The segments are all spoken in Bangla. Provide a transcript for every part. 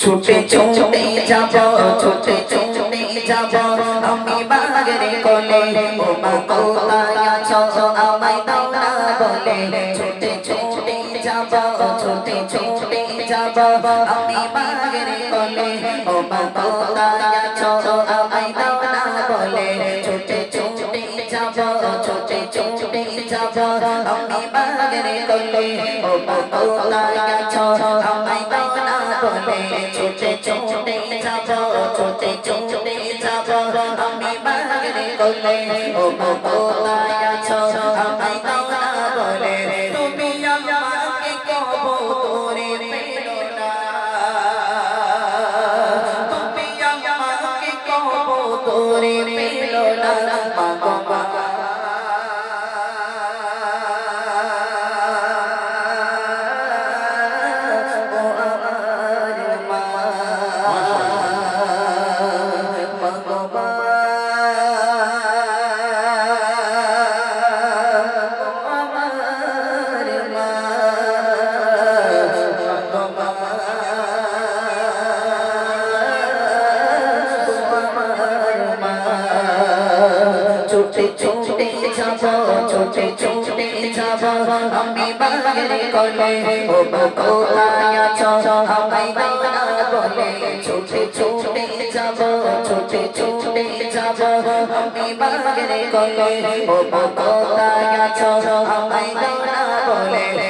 ছুটে ছুটে যাব ছুটে ছুটে যাব। আমি বাগের কোলে ও মা কোথায় আছো? আমায় দাও না বলে। ছুটে ছুটে যাব ছুটে ছুটে যাব। আমি বাগের কোলে ও মা কোথায় আছো? আমায় দাও না বলে। ছুটে ছুটে যাব ছুটে ছুটে যাব। আমি বাগের কোলে ও মা কোথায় আছো? আমায় বলে ছুটে ছুটে যাব ছুটে ছুটে যাব আমি বাগের আমায় যাব, ছুটে ছুটে যাব। আমি বাগের কলে ও কোথায় আছো। আমায় না বলে ছুটে ছুটে যাব, ছুটে ছুটে যাব। আমি বাগের কলে ও কোথায় আছো। আমায় না বলে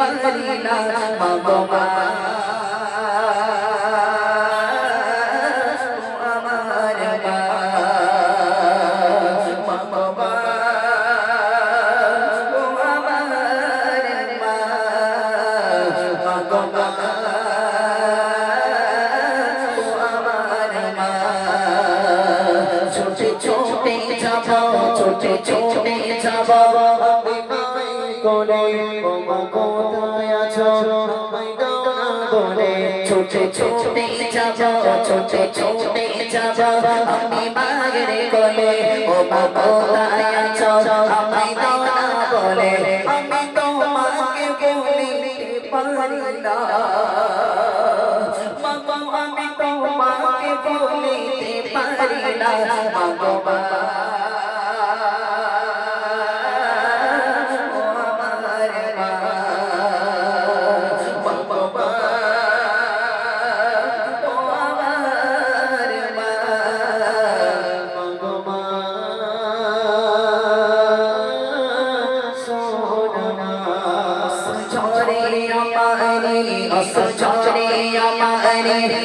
আমার মা। ছোটে ছোটে যাব ছোটে ছোটে যাব। কোলে ও মা কোথায় আছো? আমায় দাও না বলে ছোটে ছোটে যাব, ছোটে ছোটে যাব। আমি মায়ের কোলে ও মা কোথায় আছো? আমায় দাও না বলে আমি তোমাকে বলিতে পারি না। মাগো, আমি তোমাকে বলিতে পারি না। মাগো, মা।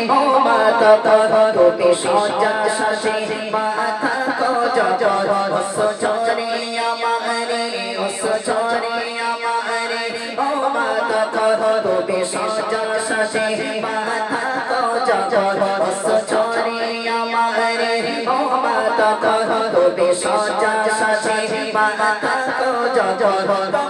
ও মাতা তুমি সজা শাসে মাথা কো জজর অসচরে আমারে অসচরে আমারে ও মাতা তুমি সজা শাসে মাথা কো জজর অসচরে আমারে ও মাতা তুমি সজা শাসে মাথা কো জজর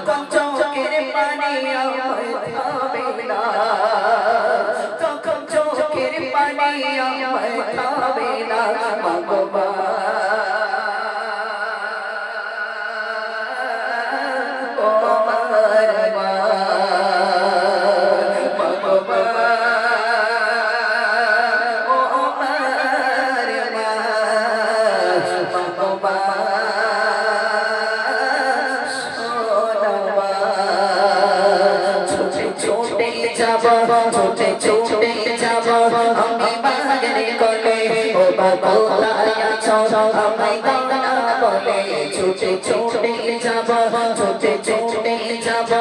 আমি বাগের কোলে ও মা কোথায় আছো আমায় দাও না বলে ছুটে ছুটে যাব ছুটে ছুটে যাব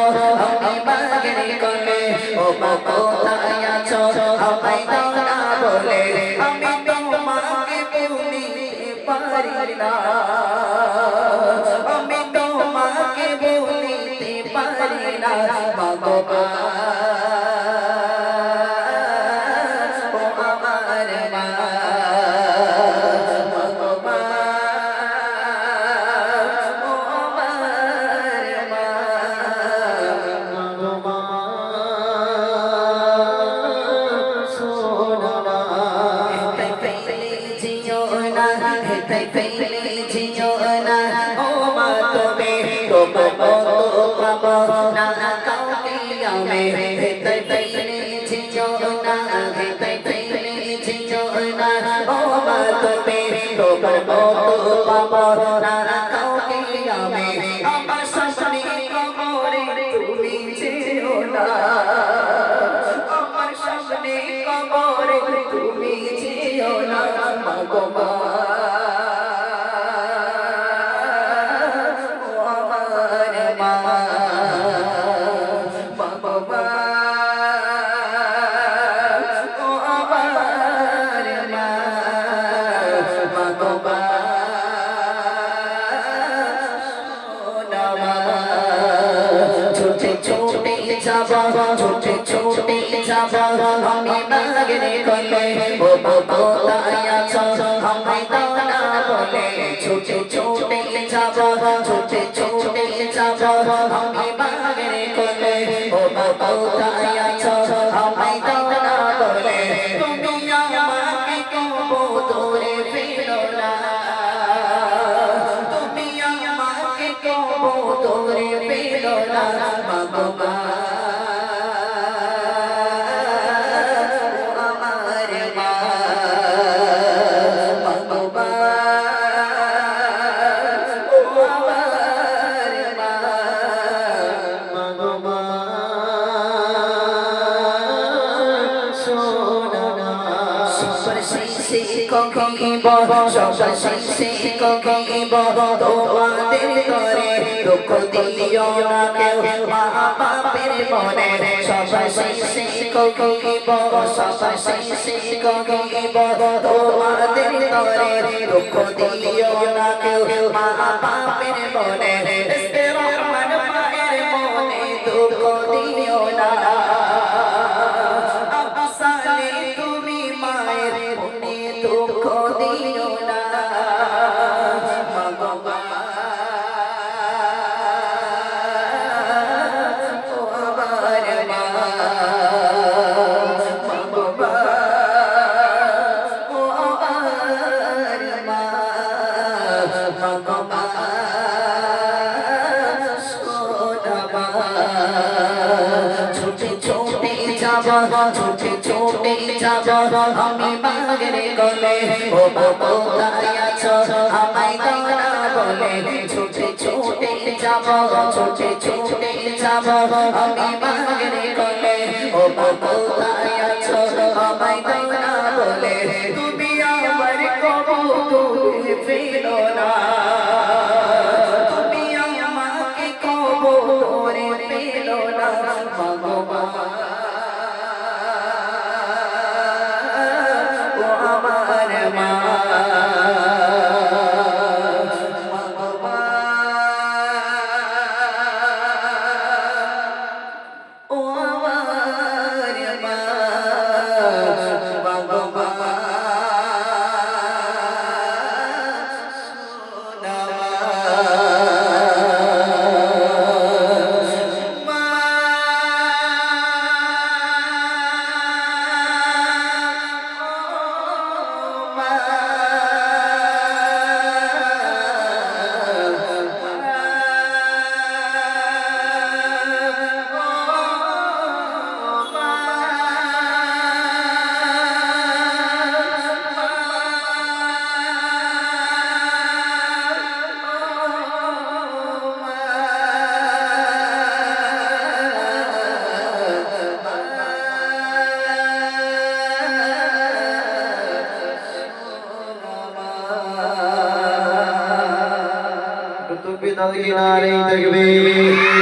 আমি বাগের কোলে ও মা কোথায় আছো আমায় দাও না বলে আমি তোমাকে ভুলিতে পারি না আমি তোমাকে ভুলিতে পারি না ভগবান হেতাই ফেলে জিও না। ও মা তুমি তোমার মতো পাবো না। কাউকে আমি হেতাই ফেলে জিও না, হেতাই ফেলে জিও না। ও মা তুমি তোমার মতো পাবো না। কাউকে আমি আমার সামনে কবরে তুমি যেও না। আমার সামনে কবরে তুমি যেও না। ভগবান ও যাব, ছোটে ছোটে যাব। আমি বাগরে কলে ও কোথায় আছো। আমায় দাও না বলে, ছোটে ছোটে যাব, ছোটে ছোটে যাব। আমি বাগরে কলে ও কোথায় আছো। সবার শেষে কহিব তোমাদের করে দুঃখ দিও না কেউ মা বাপের মনে সবার শেষে কহিব সবার শেষে কহিব তোমাদের করে দুঃখ দিও না কেউ মা বাপের মনে ছোটে যাব আমি বাগরে গলে। ও কোথায় আছো আমায় না বলে, ছোটে ছোটে যাব ছোটে ছোটে যাব আমি বাগরে গলে। ও কোথায় আছো আমায় না বলে, তুমি আমার কবুল ফেলো না। തകവേ